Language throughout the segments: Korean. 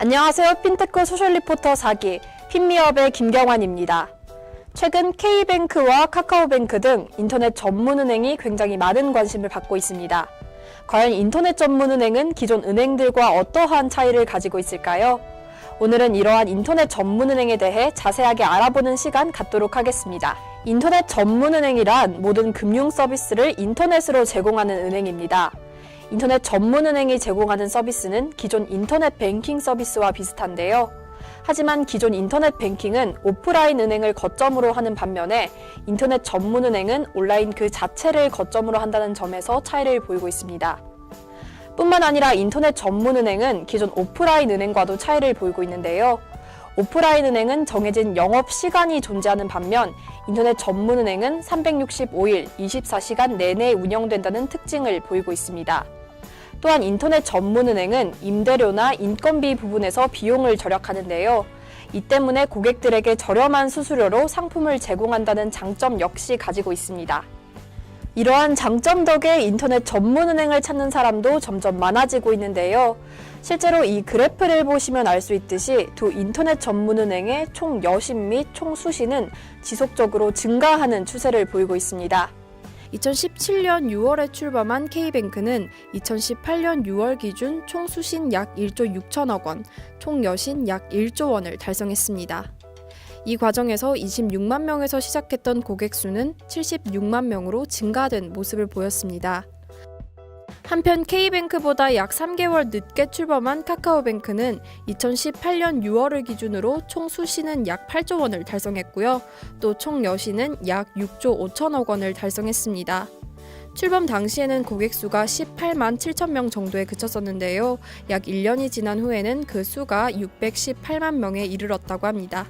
안녕하세요. 핀테크 소셜 리포터 4기 핀미업의 김경환입니다. 최근 K뱅크와 카카오뱅크 등 인터넷 전문은행이 굉장히 많은 관심을 받고 있습니다. 과연 인터넷 전문은행은 기존 은행들과 어떠한 차이를 가지고 있을까요? 오늘은 이러한 인터넷 전문은행에 대해 자세하게 알아보는 시간 갖도록 하겠습니다. 인터넷 전문은행이란 모든 금융 서비스를 인터넷으로 제공하는 은행입니다. 인터넷 전문은행이 제공하는 서비스는 기존 인터넷 뱅킹 서비스와 비슷한데요. 하지만 기존 인터넷 뱅킹은 오프라인 은행을 거점으로 하는 반면에 인터넷 전문은행은 온라인 그 자체를 거점으로 한다는 점에서 차이를 보이고 있습니다. 뿐만 아니라 인터넷 전문은행은 기존 오프라인 은행과도 차이를 보이고 있는데요. 오프라인 은행은 정해진 영업 시간이 존재하는 반면 인터넷 전문 은행은 365일 24시간 내내 운영된다는 특징을 보이고 있습니다. 또한 인터넷 전문은행은 임대료나 인건비 부분에서 비용을 절약하는데요. 이 때문에 고객들에게 저렴한 수수료로 상품을 제공한다는 장점 역시 가지고 있습니다. 이러한 장점 덕에 인터넷 전문은행을 찾는 사람도 점점 많아지고 있는데요. 실제로 이 그래프를 보시면 알 수 있듯이 두 인터넷 전문은행의 총 여신 및 총 수신은 지속적으로 증가하는 추세를 보이고 있습니다. 2017년 6월에 출범한 K뱅크는 2018년 6월 기준 총 수신 약 1조 6천억 원, 총 여신 약 1조 원을 달성했습니다. 이 과정에서 26만 명에서 시작했던 고객 수는 76만 명으로 증가된 모습을 보였습니다. 한편 K뱅크보다 약 3개월 늦게 출범한 카카오뱅크는 2018년 6월을 기준으로 총 수신은 약 8조 원을 달성했고요. 또 총 여신은 약 6조 5천억 원을 달성했습니다. 출범 당시에는 고객 수가 18만 7천 명 정도에 그쳤었는데요. 약 1년이 지난 후에는 그 수가 618만 명에 이르렀다고 합니다.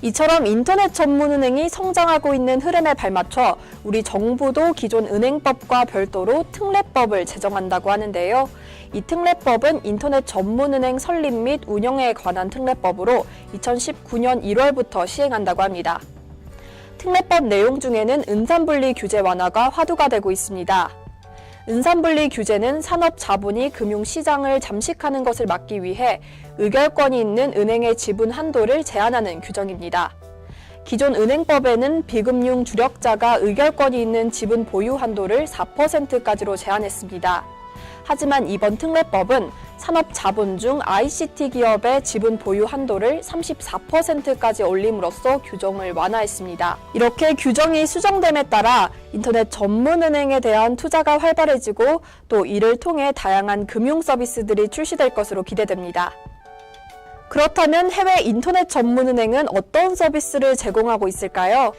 이처럼 인터넷 전문 은행이 성장하고 있는 흐름에 발맞춰 우리 정부도 기존 은행법과 별도로 특례법을 제정한다고 하는데요. 이 특례법은 인터넷 전문 은행 설립 및 운영에 관한 특례법으로 2019년 1월부터 시행한다고 합니다. 특례법 내용 중에는 은산분리 규제 완화가 화두가 되고 있습니다. 은산분리 규제는 산업 자본이 금융시장을 잠식하는 것을 막기 위해 의결권이 있는 은행의 지분 한도를 제한하는 규정입니다. 기존 은행법에는 비금융 주력자가 의결권이 있는 지분 보유 한도를 4%까지로 제한했습니다. 하지만 이번 특례법은 산업 자본 중 ICT 기업의 지분 보유 한도를 34%까지 올림으로써 규정을 완화했습니다. 이렇게 규정이 수정됨에 따라 인터넷 전문 은행에 대한 투자가 활발해지고 또 이를 통해 다양한 금융 서비스들이 출시될 것으로 기대됩니다. 그렇다면 해외 인터넷 전문 은행은 어떤 서비스를 제공하고 있을까요?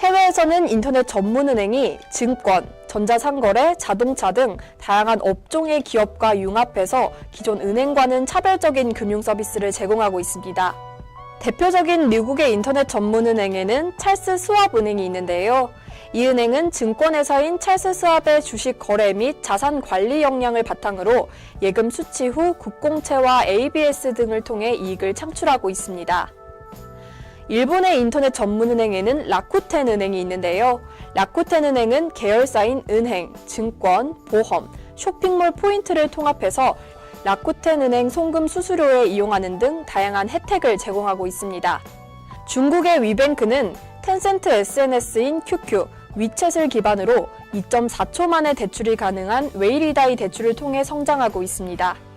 해외에서는 인터넷 전문은행이 증권, 전자상거래, 자동차 등 다양한 업종의 기업과 융합해서 기존 은행과는 차별적인 금융 서비스를 제공하고 있습니다. 대표적인 미국의 인터넷 전문은행에는 찰스 스왑 은행이 있는데요. 이 은행은 증권회사인 찰스 스왑의 주식 거래 및 자산 관리 역량을 바탕으로 예금 수취 후 국공채와 ABS 등을 통해 이익을 창출하고 있습니다. 일본의 인터넷 전문은행에는 라쿠텐 은행이 있는데요. 라쿠텐 은행은 계열사인 은행, 증권, 보험, 쇼핑몰 포인트를 통합해서 라쿠텐 은행 송금 수수료에 이용하는 등 다양한 혜택을 제공하고 있습니다. 중국의 위뱅크는 텐센트 SNS인 QQ, 위챗을 기반으로 2.4초 만에 대출이 가능한 웨이리다이 대출을 통해 성장하고 있습니다.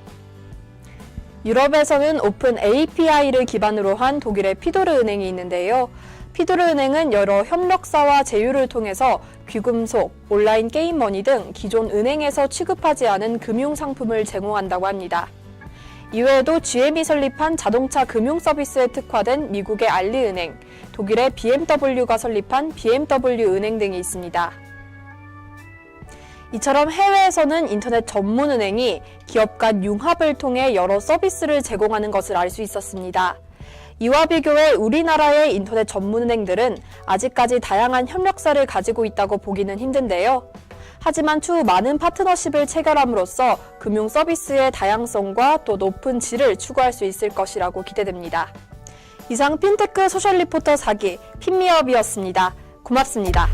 유럽에서는 오픈 API를 기반으로 한 독일의 피도르 은행이 있는데요. 피도르 은행은 여러 협력사와 제휴를 통해서 귀금속, 온라인 게임 머니 등 기존 은행에서 취급하지 않은 금융 상품을 제공한다고 합니다. 이외에도 GM이 설립한 자동차 금융 서비스에 특화된 미국의 알리은행, 독일의 BMW가 설립한 BMW 은행 등이 있습니다. 이처럼 해외에서는 인터넷 전문 은행이 기업 간 융합을 통해 여러 서비스를 제공하는 것을 알 수 있었습니다. 이와 비교해 우리나라의 인터넷 전문 은행들은 아직까지 다양한 협력사를 가지고 있다고 보기는 힘든데요. 하지만 추후 많은 파트너십을 체결함으로써 금융 서비스의 다양성과 또 높은 질을 추구할 수 있을 것이라고 기대됩니다. 이상 핀테크 소셜 리포터 4기 핀미업이었습니다. 고맙습니다.